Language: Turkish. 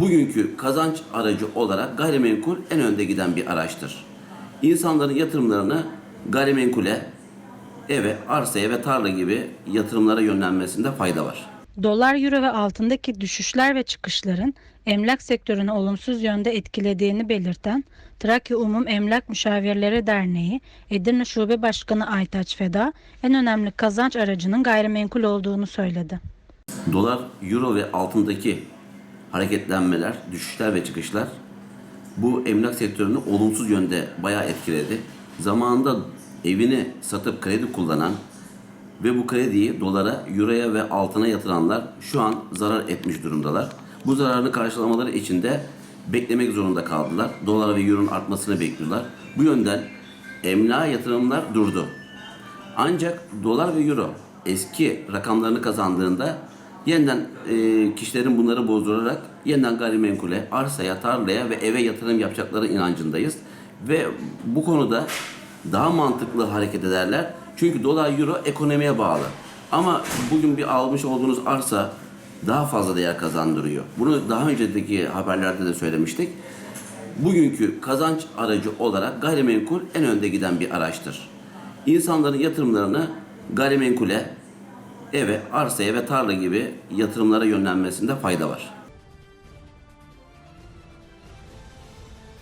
bugünkü kazanç aracı olarak gayrimenkul en önde giden bir araçtır. İnsanların yatırımlarını gayrimenkule, eve, arsaya ve tarla gibi yatırımlara yönlenmesinde fayda var. Dolar, euro ve altındaki düşüşler ve çıkışların emlak sektörünü olumsuz yönde etkilediğini belirten Trakya Umum Emlak Müşavirleri Derneği Edirne Şube Başkanı Aytaç Feda en önemli kazanç aracının gayrimenkul olduğunu söyledi. Dolar, euro ve altındaki hareketlenmeler, düşüşler ve çıkışlar bu emlak sektörünü olumsuz yönde bayağı etkiledi. Zamanında evini satıp kredi kullanan ve bu krediyi dolara, euroya ve altına yatıranlar şu an zarar etmiş durumdalar. Bu zararını karşılamaları için de beklemek zorunda kaldılar. Dolar ve euronun artmasını bekliyorlar. Bu yönden emlak yatırımlar durdu. Ancak dolar ve euro eski rakamlarını kazandığında yeniden e, kişilerin bunları bozdurarak yeniden gayrimenkule, arsaya, tarlaya ve eve yatırım yapacakları inancındayız. Ve bu konuda daha mantıklı hareket ederler. Çünkü dolar, euro ekonomiye bağlı. Ama bugün bir almış olduğunuz arsa daha fazla değer kazandırıyor. Bunu daha önceki haberlerde de söylemiştik. Bugünkü kazanç aracı olarak gayrimenkul en önde giden bir araçtır. İnsanların yatırımlarını gayrimenkule, eve, arsaya ve tarla gibi yatırımlara yönlenmesinde fayda var.